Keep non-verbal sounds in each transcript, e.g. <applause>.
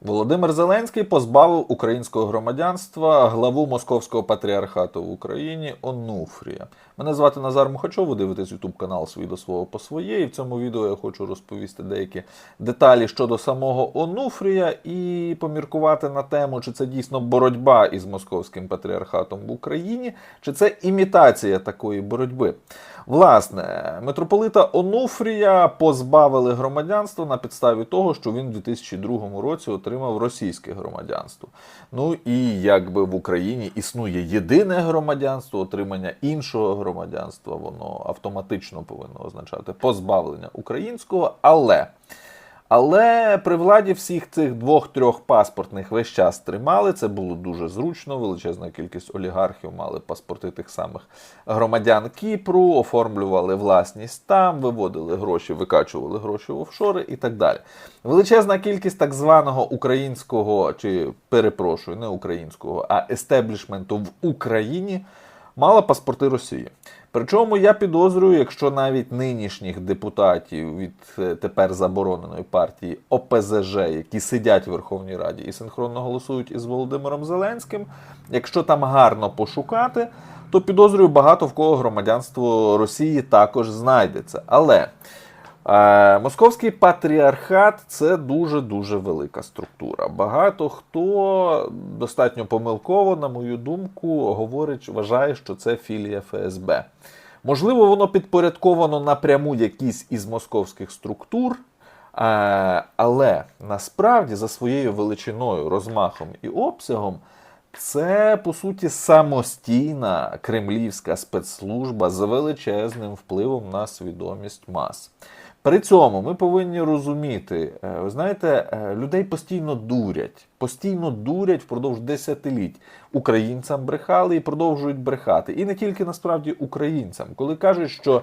Володимир Зеленський позбавив українського громадянства главу Московського патріархату в Україні Онуфрія. Мене звати Назар Мухачов, ви дивитесь YouTube канал «Свій до свого по своє. І в цьому відео я хочу розповісти деякі деталі щодо самого Онуфрія і поміркувати на тему, чи це дійсно боротьба із московським патріархатом в Україні, чи це імітація такої боротьби. Власне, митрополита Онуфрія позбавили громадянства на підставі того, що він у 2002 році отримав російське громадянство. Ну і якби в Україні існує єдине громадянство, отримання іншого громадянства, воно автоматично повинно означати позбавлення українського, але. Але при владі всіх цих двох-трьох паспортних весь час тримали. Це було дуже зручно. Величезна кількість олігархів мали паспорти тих самих громадян Кіпру, оформлювали власність там, виводили гроші, викачували гроші в офшори і так далі. Величезна кількість так званого українського, чи перепрошую, не українського, а естеблішменту в Україні мала паспорти Росії. Причому я підозрюю, якщо навіть нинішніх депутатів від е, тепер забороненої партії ОПЗЖ, які сидять в Верховній Раді і синхронно голосують із Володимиром Зеленським, якщо там гарно пошукати, то підозрюю багато в кого громадянство Росії також знайдеться. Але Московський патріархат це дуже дуже велика структура. Багато хто достатньо помилково, на мою думку, говорить, вважає, що це філія ФСБ. Можливо, воно підпорядковано напряму якійсь із московських структур, але насправді за своєю величиною, розмахом і обсягом. Це по суті самостійна кремлівська спецслужба з величезним впливом на свідомість мас. При цьому ми повинні розуміти, е, ви знаєте, е, людей постійно дурять, постійно дурять впродовж десятиліть. Українцям брехали і продовжують брехати. І не тільки насправді українцям, коли кажуть, що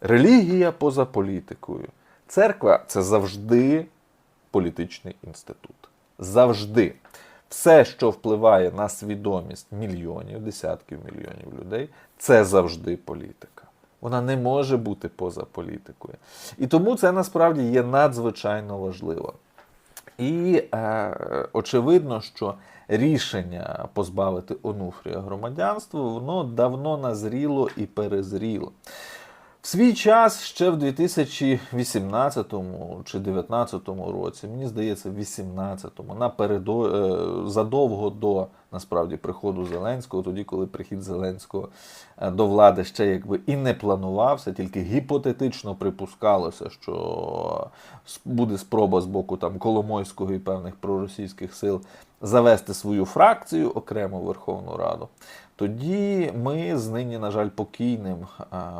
релігія поза політикою, церква це завжди політичний інститут. Завжди. Все, що впливає на свідомість мільйонів, десятків мільйонів людей, це завжди політика. Вона не може бути поза політикою. І тому це насправді є надзвичайно важливо. І е, очевидно, що рішення позбавити Онуфрія громадянства, воно давно назріло і перезріло. В свій час ще в 2018 чи 2019 році, мені здається, в 2018-му, напередо е, задовго до насправді приходу Зеленського, тоді, коли прихід Зеленського е, до влади ще якби і не планувався, тільки гіпотетично припускалося, що буде спроба з боку там Коломойського і певних проросійських сил завести свою фракцію окремо Верховну Раду. Тоді ми з нині, на жаль, покійним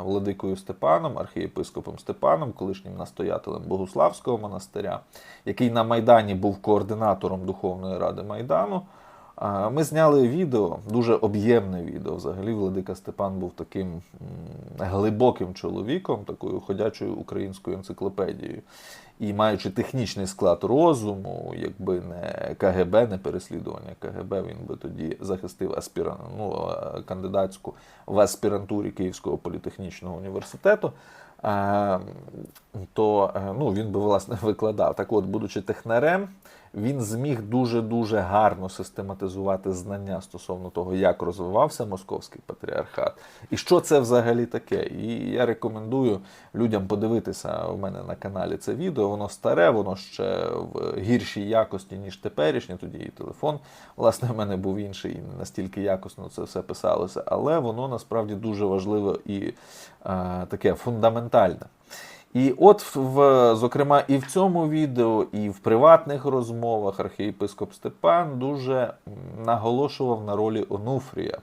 владикою Степаном, архієпископом Степаном, колишнім настоятелем Богуславського монастиря, який на Майдані був координатором Духовної ради Майдану. Ми зняли відео, дуже об'ємне відео. Взагалі, Владика Степан був таким глибоким чоловіком, такою ходячою українською енциклопедією. І маючи технічний склад розуму, якби не КГБ, не переслідування КГБ, він би тоді захистив аспіран, ну, кандидатську в аспірантурі Київського політехнічного університету. е, То е, ну, він би власне <laughs> викладав. Так от, будучи технарем, він зміг дуже-дуже гарно систематизувати знання стосовно того, як розвивався московський патріархат, і що це взагалі таке. І я рекомендую людям подивитися у мене на каналі це відео. Воно старе, воно ще в гіршій якості, ніж теперішнє. Тоді і телефон, власне, в мене був інший, і настільки якісно це все писалося, але воно насправді дуже важливе і е, таке фундаментальне. І от, в, зокрема, і в цьому відео, і в приватних розмовах архієпископ Степан дуже наголошував на ролі Онуфрія,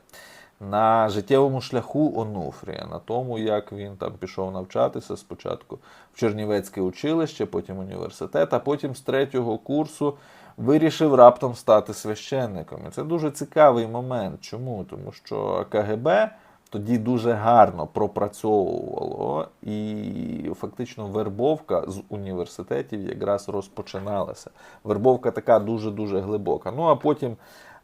на життєвому шляху Онуфрія, на тому, як він там пішов навчатися спочатку в Чернівецьке училище, потім університет, а потім з третього курсу вирішив раптом стати священником. І це дуже цікавий момент. Чому? Тому що КГБ тоді дуже гарно пропрацьовувало, і фактично вербовка з університетів якраз розпочиналася. Вербовка така дуже-дуже глибока. Ну а потім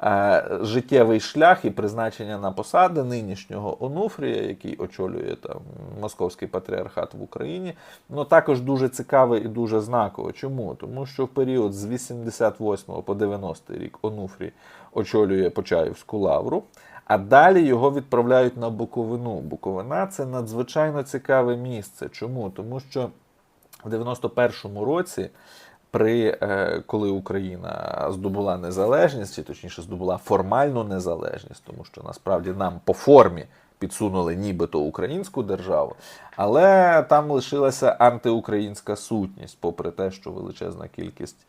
е, життєвий шлях і призначення на посади нинішнього Онуфрія, який очолює там Московський патріархат в Україні, ну також дуже цікаве і дуже знакове. Чому? Тому що в період з 88 по 90 рік Онуфрій очолює Почаївську лавру. А далі його відправляють на Буковину. Буковина це надзвичайно цікаве місце. Чому? Тому що в 91-му році, при, е, коли Україна здобула незалежність, чи точніше здобула формальну незалежність, тому що насправді нам по формі підсунули нібито українську державу, але там лишилася антиукраїнська сутність, попри те, що величезна кількість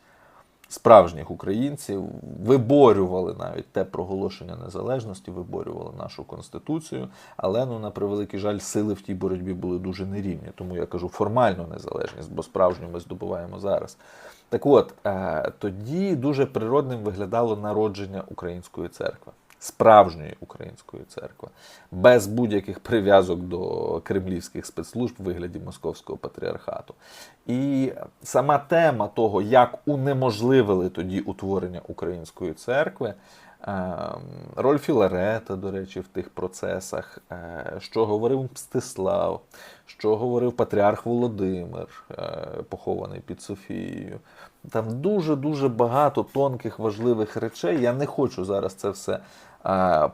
справжніх українців виборювали навіть те проголошення незалежності, виборювали нашу конституцію. Але ну на превеликий жаль, сили в тій боротьбі були дуже нерівні. Тому я кажу формальну незалежність, бо справжню ми здобуваємо зараз. Так от е, тоді дуже природним виглядало народження української церкви. Справжньої української церкви, без будь-яких прив'язок до кремлівських спецслужб в вигляді московського патріархату. І сама тема того, як унеможливили тоді утворення української церкви, е, роль Філарета, до речі, в тих процесах, е, що говорив Мстислав, що говорив патріарх Володимир, е, похований під Софією. Там дуже-дуже багато тонких важливих речей. Я не хочу зараз це все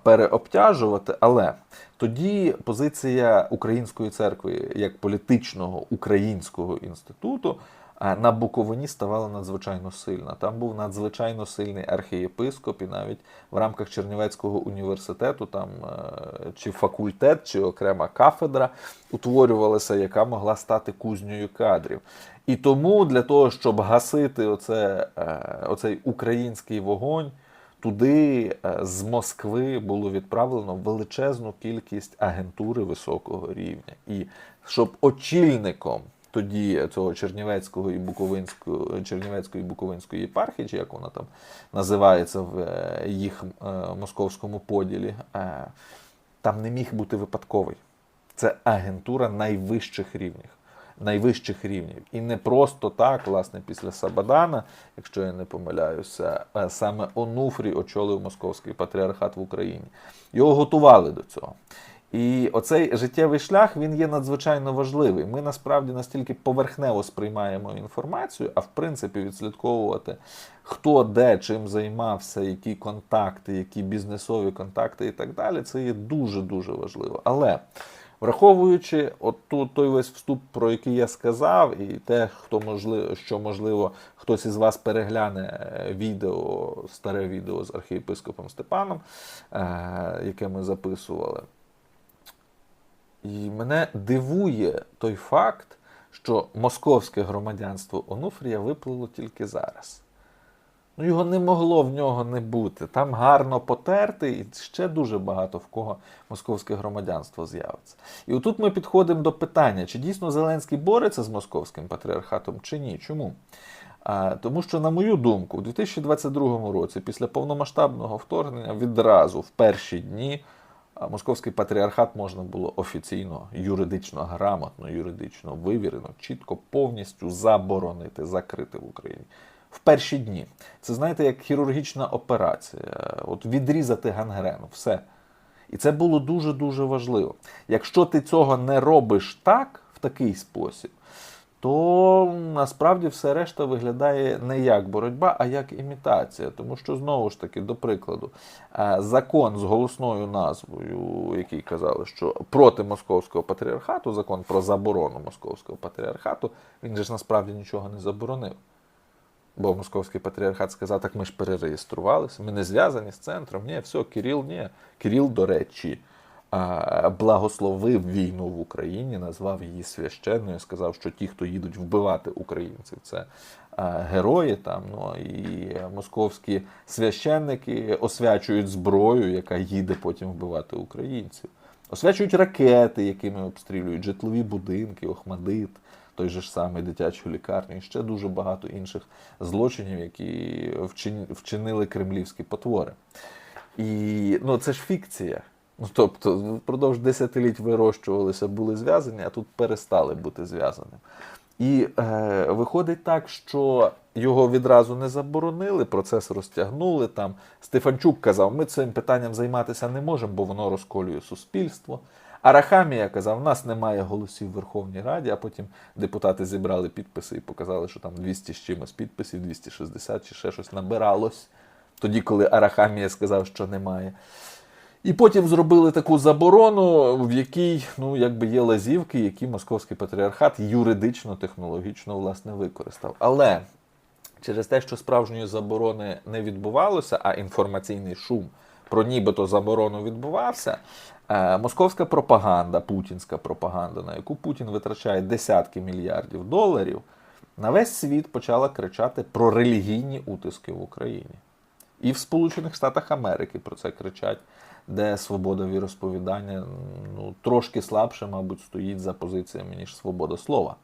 переобтяжувати, але тоді позиція Української церкви як політичного українського інституту е, на Буковині ставала надзвичайно сильна. Там був надзвичайно сильний архієпископ, і навіть в рамках Чернівецького університету там е, чи факультет, чи окрема кафедра утворювалася, яка могла стати кузнею кадрів. І тому для того, щоб гасити оце, е, оцей український вогонь, туди е, з Москви було відправлено величезну кількість агентури високого рівня. І щоб очільником тоді цього Чернівецького і Буковинського Чернівецької і Буковинської єпархії, чи як вона там називається в е, їх е, московському поділі, там не міг бути випадковий. Це агентура найвищих рівнів. Найвищих рівнів. І не просто так, власне, після Сабадана, якщо я не помиляюся, е, саме Онуфрій очолив московський патріархат в Україні. Його готували до цього. І оцей життєвий шлях він є надзвичайно важливий. Ми насправді настільки поверхнево сприймаємо інформацію, а в принципі відслідковувати, хто де чим займався, які контакти, які бізнесові контакти і так далі, це є дуже дуже важливо. Але Враховуючи от той весь вступ, про який я сказав, і те, хто можливо, що можливо хтось із вас перегляне е, відео, старе відео з архієпископом Степаном, е, яке ми записували. І мене дивує той факт, що московське громадянство Онуфрія виплило тільки зараз. Ну, його не могло в нього не бути. Там гарно потерти, і ще дуже багато в кого московське громадянство з'явиться. І отут ми підходимо до питання, чи дійсно Зеленський бореться з московським патріархатом, чи ні. Чому? А, Тому що, на мою думку, у 2022 році, після повномасштабного вторгнення, відразу в перші дні московський патріархат можна було офіційно, юридично грамотно, юридично вивірено, чітко повністю заборонити, закрити в Україні в перші дні. Це знаєте, як хірургічна операція, от відрізати гангрену, все. І це було дуже-дуже важливо. Якщо ти цього не робиш так, в такий спосіб, то насправді все решта виглядає не як боротьба, а як імітація. Тому що, знову ж таки, до прикладу, е, закон з голосною назвою, який казали, що проти московського патріархату, закон про заборону московського патріархату, він же ж насправді нічого не заборонив. Бо московський патріархат сказав, так ми ж перереєструвалися, ми не зв'язані з центром. Ні, все, Кирил, ні. Кирил, до речі, благословив війну в Україні, назвав її священною, сказав, що ті, хто їдуть вбивати українців, це герої там. Ну і московські священники освячують зброю, яка їде потім вбивати українців. Освячують ракети, якими обстрілюють житлові будинки, Охмадит той же ж самий дитячу лікарню, і ще дуже багато інших злочинів, які вчинили кремлівські потвори. І ну, це ж фікція. Ну, тобто, впродовж десятиліть вирощувалися, були зв'язані, а тут перестали бути зв'язаним. І е, виходить так, що його відразу не заборонили, процес розтягнули. Там Стефанчук казав, ми цим питанням займатися не можемо, бо воно розколює суспільство. Арахамія казав, в нас немає голосів в Верховній Раді, а потім депутати зібрали підписи і показали, що там 200 з чимось підписів, 260 чи ще щось набиралось. Тоді, коли Арахамія сказав, що немає. І потім зробили таку заборону, в якій ну, якби є лазівки, які московський патріархат юридично, технологічно власне використав. Але через те, що справжньої заборони не відбувалося, а інформаційний шум про нібито заборону відбувався, московська пропаганда, путінська пропаганда, на яку Путін витрачає десятки мільярдів доларів, на весь світ почала кричати про релігійні утиски в Україні. І в Сполучених Штатах Америки про це кричать, де свобода віросповідання ну, трошки слабше, мабуть, стоїть за позиціями, ніж свобода слова.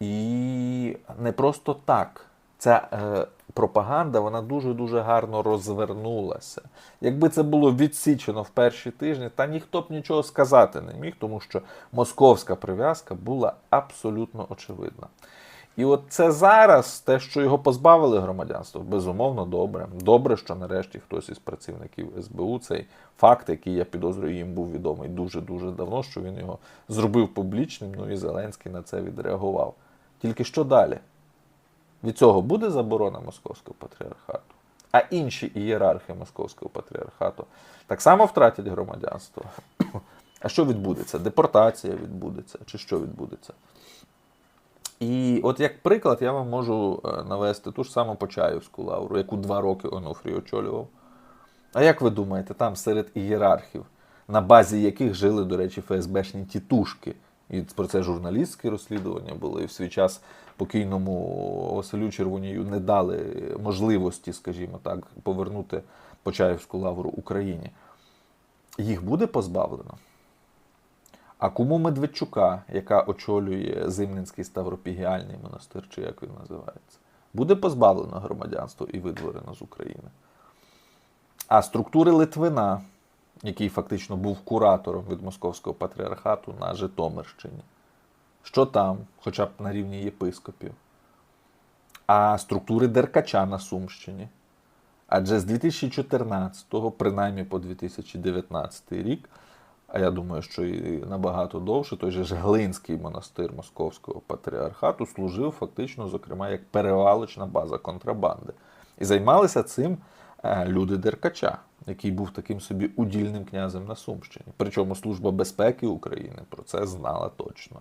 І не просто так. Ця е, пропаганда вона дуже-дуже гарно розвернулася. Якби це було відсічено в перші тижні, та ніхто б нічого сказати не міг, тому що московська прив'язка була абсолютно очевидна. І от це зараз те, що його позбавили громадянства, безумовно добре. Добре, що нарешті хтось із працівників СБУ цей факт, який я підозрюю, їм був відомий дуже-дуже давно, що він його зробив публічним. Ну і Зеленський на це відреагував. Тільки що далі? Від цього буде заборона московського патріархату, а інші ієрархи московського патріархату так само втратять громадянство. А що відбудеться? Депортація відбудеться, чи що відбудеться? І от як приклад я вам можу е, навести ту ж саму Почаївську лавру, яку два роки Онуфрій очолював. А як ви думаєте, там серед ієрархів, на базі яких жили, до речі, ФСБшні тітушки, і про це журналістські розслідування були, і в свій час покійному Василю Червонію не дали можливості, скажімо так, повернути Почаївську лавру Україні. Їх буде позбавлено? А кому Медведчука, яка очолює Зимненський Ставропігіальний монастир, чи як він називається, буде позбавлено громадянства і видворено з України. А структури Литвина, який фактично був куратором від Московського патріархату на Житомирщині, що там, хоча б на рівні єпископів, а структури Деркача на Сумщині. Адже з 2014, принаймні по 2019 рік, а я думаю, що і набагато довше, той же ж Глинський монастир Московського патріархату служив фактично, зокрема, як перевалочна база контрабанди. І займалися цим е, люди Деркача, який був таким собі удільним князем на Сумщині. Причому Служба безпеки України про це знала точно.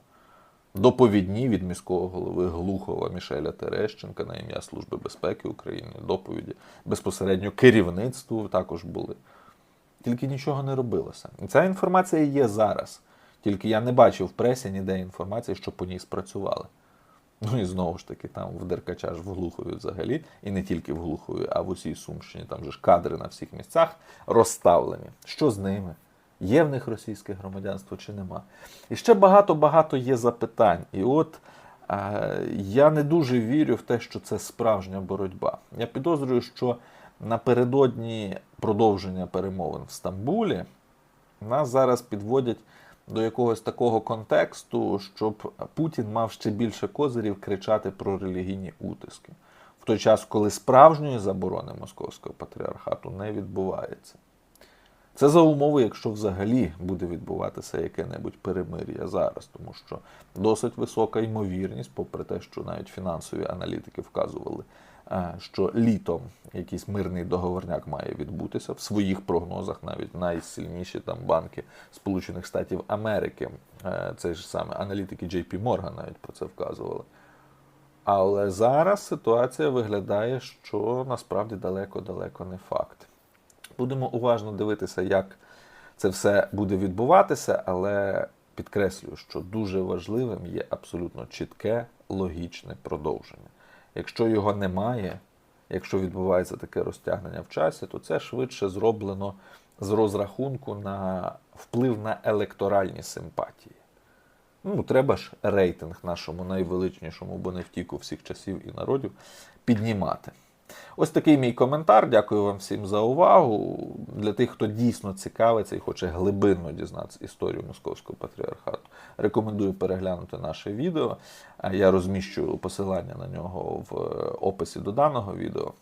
Доповідні від міського голови Глухова Мішеля Терещенка на ім'я Служби безпеки України, доповіді безпосередньо керівництву також були. Тільки нічого не робилося. І ця інформація є зараз. Тільки я не бачив в пресі ніде інформації, що по ній спрацювали. Ну і знову ж таки, там в Деркача ж в Глухові взагалі, і не тільки в Глухові, а в усій Сумщині, там же ж кадри на всіх місцях розставлені. Що з ними? Є в них російське громадянство чи нема? І ще багато-багато є запитань. І от е, я не дуже вірю в те, що це справжня боротьба. Я підозрюю, що напередодні продовження перемовин в Стамбулі нас зараз підводять до якогось такого контексту, щоб Путін мав ще більше козирів кричати про релігійні утиски. В той час, коли справжньої заборони московського патріархату не відбувається. Це за умови, якщо взагалі буде відбуватися яке-небудь перемир'я зараз, тому що досить висока ймовірність, попри те, що навіть фінансові аналітики вказували, що літом якийсь мирний договорняк має відбутися в своїх прогнозах, навіть найсильніші там банки Сполучених Штатів Америки, е, цей ж саме аналітики JP Morgan навіть про це вказували. Але зараз ситуація виглядає, що насправді далеко-далеко не факт. Будемо уважно дивитися, як це все буде відбуватися, але підкреслюю, що дуже важливим є абсолютно чітке логічне продовження. Якщо його немає, якщо відбувається таке розтягнення в часі, то це швидше зроблено з розрахунку на вплив на електоральні симпатії. Ну, треба ж рейтинг нашому найвеличнішому бонефтіку всіх часів і народів піднімати. Ось такий мій коментар. Дякую вам всім за увагу. Для тих, хто дійсно цікавиться і хоче глибинно дізнатися історію московського патріархату, рекомендую переглянути наше відео. Я розміщу посилання на нього в е, описі до даного відео.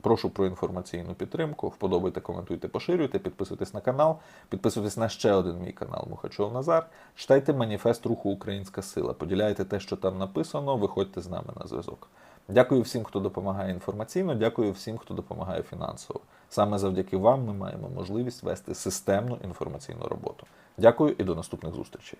Прошу про інформаційну підтримку. Вподобайте, коментуйте, поширюйте, підписуйтесь на канал, підписуйтесь на ще один мій канал Мухачов Назар. Читайте маніфест руху Українська сила. Поділяйте те, що там написано. Виходьте з нами на зв'язок. Дякую всім, хто допомагає інформаційно. Дякую всім, хто допомагає фінансово. Саме завдяки вам ми маємо можливість вести системну інформаційну роботу. Дякую і до наступних зустрічей.